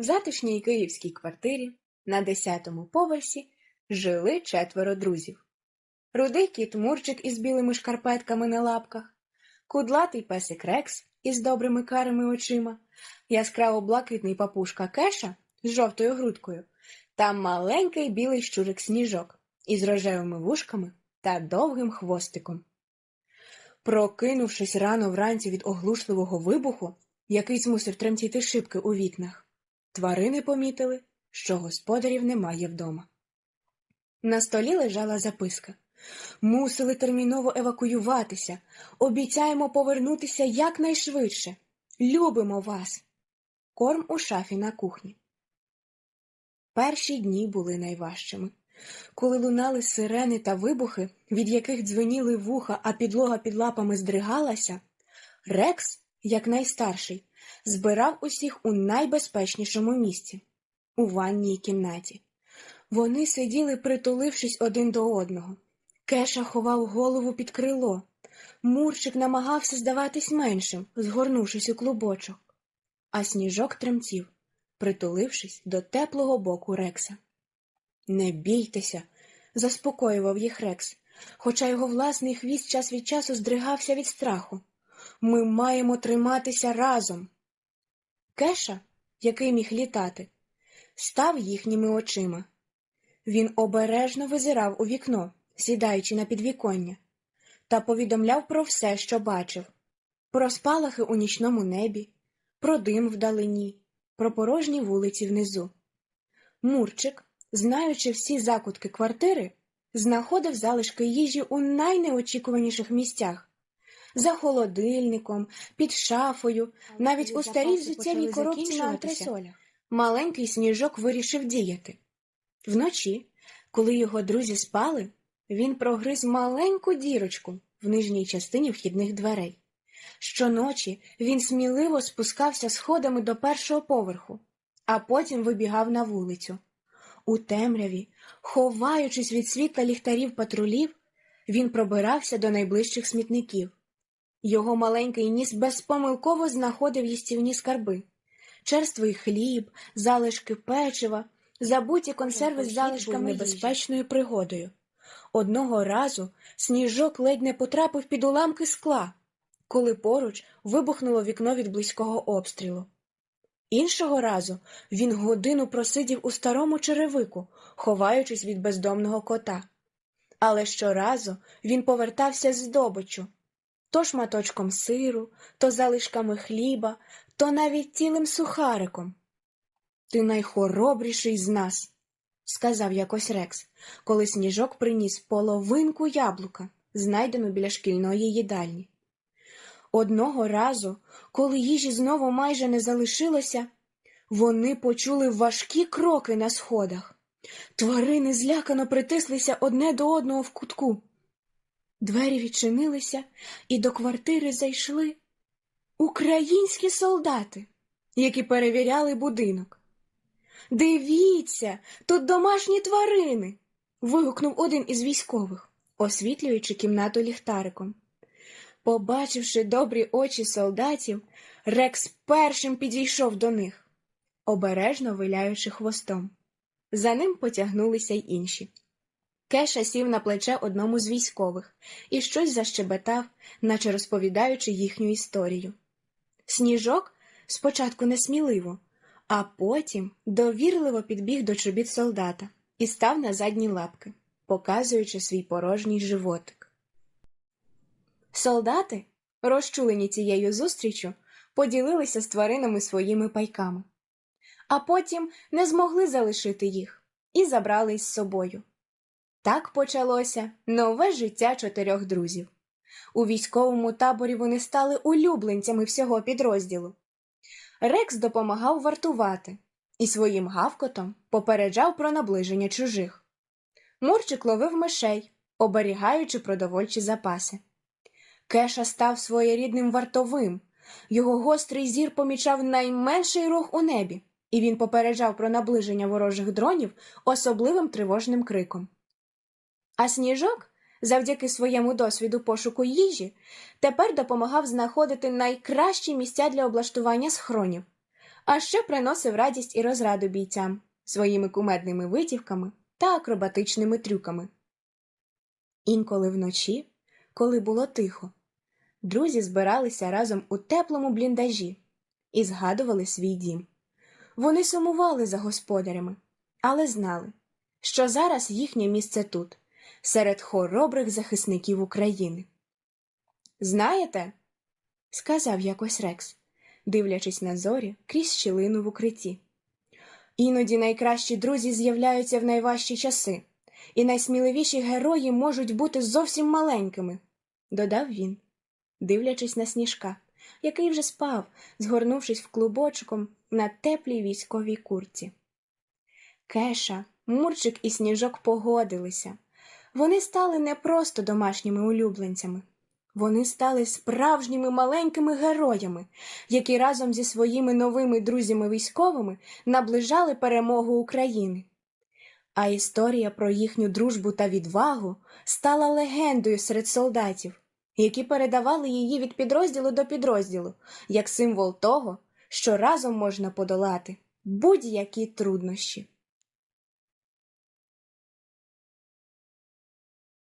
В затишній київській квартирі на десятому поверсі жили четверо друзів. Рудий кіт Мурчик із білими шкарпетками на лапках, кудлатий песик Рекс із добрими карими очима, яскраво блакитний папушка Кеша з жовтою грудкою та маленький білий щурик Сніжок із рожевими вушками та довгим хвостиком. Прокинувшись рано вранці від оглушливого вибуху, який змусив тремтіти шибки у вікнах, тварини помітили, що господарів немає вдома. На столі лежала записка. Мусили терміново евакуюватися. Обіцяємо повернутися якнайшвидше. Любимо вас. Корм у шафі на кухні. Перші дні були найважчими. Коли лунали сирени та вибухи, від яких дзвеніли вуха, а підлога під лапами здригалася, Рекс, як найстарший, збирав усіх у найбезпечнішому місці у ванній кімнаті. Вони сиділи, притулившись один до одного. Кеша ховав голову під крило. Мурчик намагався здаватись меншим, згорнувшись у клубочок, а сніжок тремтів, притулившись до теплого боку Рекса. Не бійтеся, заспокоював їх Рекс, хоча його власний хвіст час від часу здригався від страху. Ми маємо триматися разом. Кеша, який міг літати, став їхніми очима. Він обережно визирав у вікно, сідаючи на підвіконня, та повідомляв про все, що бачив про спалахи у нічному небі, про дим вдалині, про порожні вулиці внизу. Мурчик, знаючи всі закутки квартири, знаходив залишки їжі у найнеочікуваніших місцях за холодильником, під шафою, навіть у старій взуттєвій коробці на антресолях. Маленький сніжок вирішив діяти. Вночі, коли його друзі спали, він прогриз маленьку дірочку в нижній частині вхідних дверей. Щоночі він сміливо спускався сходами до першого поверху, а потім вибігав на вулицю. У темряві, ховаючись від світла ліхтарів патрулів, він пробирався до найближчих смітників. Його маленький ніс безпомилково знаходив їстівні скарби черствий хліб, залишки печива, забуті консерви з залишками небезпечною пригодою. Одного разу сніжок ледь не потрапив під уламки скла, коли поруч вибухнуло вікно від близького обстрілу. Іншого разу він годину просидів у старому черевику, ховаючись від бездомного кота. Але щоразу він повертався з здобичу то шматочком сиру, то залишками хліба, то навіть цілим сухариком. Ти найхоробріший з нас, сказав якось Рекс, коли сніжок приніс половинку яблука, знайдену біля шкільної їдальні. Одного разу, коли їжі знову майже не залишилося, вони почули важкі кроки на сходах. Тварини злякано притислися одне до одного в кутку. Двері відчинилися, і до квартири зайшли українські солдати, які перевіряли будинок. Дивіться, тут домашні тварини. вигукнув один із військових, освітлюючи кімнату ліхтариком. Побачивши добрі очі солдатів, Рекс першим підійшов до них, обережно виляючи хвостом. За ним потягнулися й інші. Кеша сів на плече одному з військових і щось защебетав, наче розповідаючи їхню історію. Сніжок спочатку несміливо, а потім довірливо підбіг до чобіт солдата і став на задні лапки, показуючи свій порожній животик. Солдати, розчулені цією зустрічю, поділилися з тваринами своїми пайками, а потім не змогли залишити їх і забрали із собою. Так почалося нове життя чотирьох друзів. У військовому таборі вони стали улюбленцями всього підрозділу. Рекс допомагав вартувати і своїм гавкотом попереджав про наближення чужих. Мурчик ловив мишей, оберігаючи продовольчі запаси. Кеша став своєрідним вартовим. Його гострий зір помічав найменший рух у небі, і він попереджав про наближення ворожих дронів особливим тривожним криком. А сніжок, завдяки своєму досвіду пошуку їжі, тепер допомагав знаходити найкращі місця для облаштування схронів, а ще приносив радість і розраду бійцям своїми кумедними витівками та акробатичними трюками. Інколи вночі, коли було тихо, друзі збиралися разом у теплому бліндажі і згадували свій дім. Вони сумували за господарями, але знали, що зараз їхнє місце тут, серед хоробрих захисників України. Знаєте, сказав якось Рекс, дивлячись на зорі крізь щілину в укритті. Іноді найкращі друзі з'являються в найважчі часи, і найсміливіші герої можуть бути зовсім маленькими, додав він, дивлячись на сніжка, який вже спав, згорнувшись в клубочком на теплій військовій курці. Кеша, Мурчик і сніжок погодилися. Вони стали не просто домашніми улюбленцями. Вони стали справжніми маленькими героями, які разом зі своїми новими друзями-військовими наближали перемогу України. А історія про їхню дружбу та відвагу стала легендою серед солдатів, які передавали її від підрозділу до підрозділу, як символ того, що разом можна подолати будь-які труднощі.